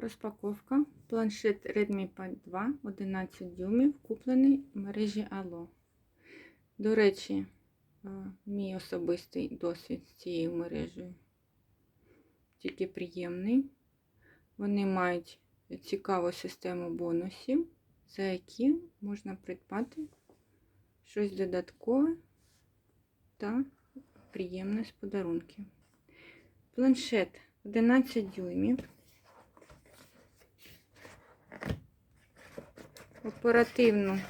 Розпаковка. Планшет Redmi Pad 2 11 дюймів, куплений в мережі Allo. До речі, е, мій особистий досвід з цією мережею тільки приємний. Вони мають цікаву систему бонусів, за які можна придбати щось додаткове та приємне з подарунків. Планшет 11 дюймів. Оперативну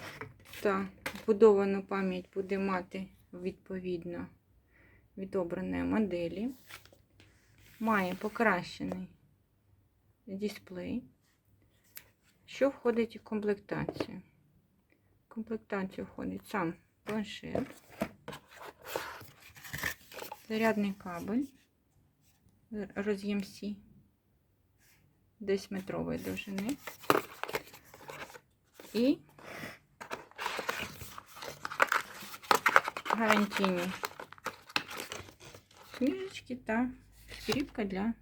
та вбудовану пам'ять буде мати відповідно відобраної моделі. Має покращений дисплей, що входить у комплектацію. В комплектацію входить сам планшет, зарядний кабель, роз'єм C, десь метрової довжини. І гарантійні книжечки та скріпка для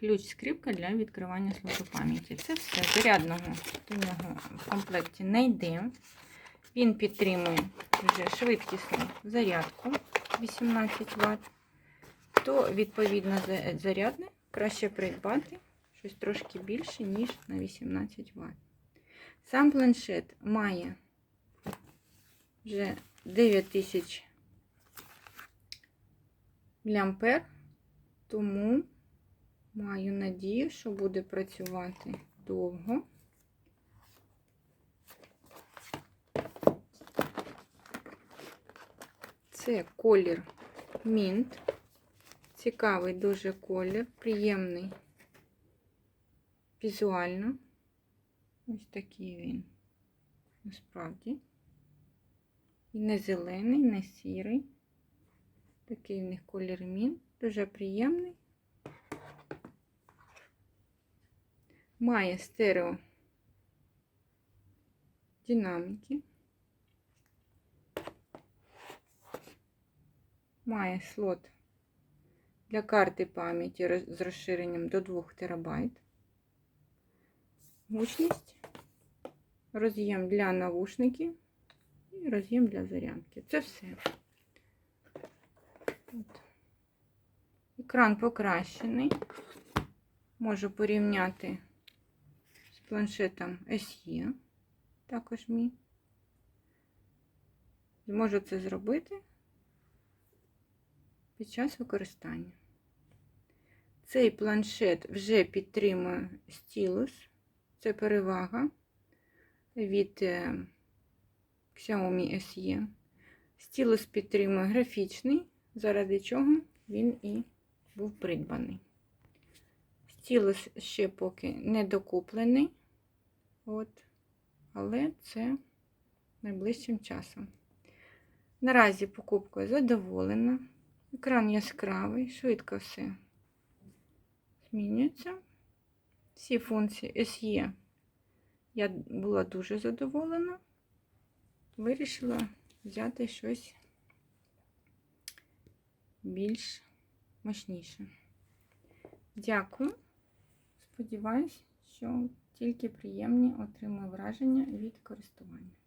ключ скріпка для відкривання слоту пам'яті. Це все зарядного до нього в комплекті не йде. Він підтримує вже швидкісну зарядку 18 Вт. То, відповідно, зарядне краще придбати щось трошки більше, ніж на 18 Вт. Сам планшет має вже 9000 мА, тому маю надію, що буде працювати довго. Це колір Мінт. Цікавий дуже колір, приємний візуально. Ось такий він насправді. І не зелений, не сірий. Такий в них колір мін, дуже приємний. Має стерео динаміки. Має слот для карти пам'яті з розширенням до 2 ТБ. Гучність, роз'єм для навушників і роз'єм для зарядки. Це все. От. Екран покращений. Можу порівняти з планшетом SE, також мій. Зможу це зробити під час використання. Цей планшет вже підтримує стілус. Це перевага від Xiaomi SE. Стілус підтримує графічний, заради чого він і був придбаний. Стілус ще поки не докуплений, от, але це найближчим часом. Наразі покупкою задоволена. Екран яскравий, швидко все змінюється. Всі функції SE я була дуже задоволена. Вирішила взяти щось більш мощніше. Дякую. Сподіваюсь, що тільки приємні отримую враження від користування.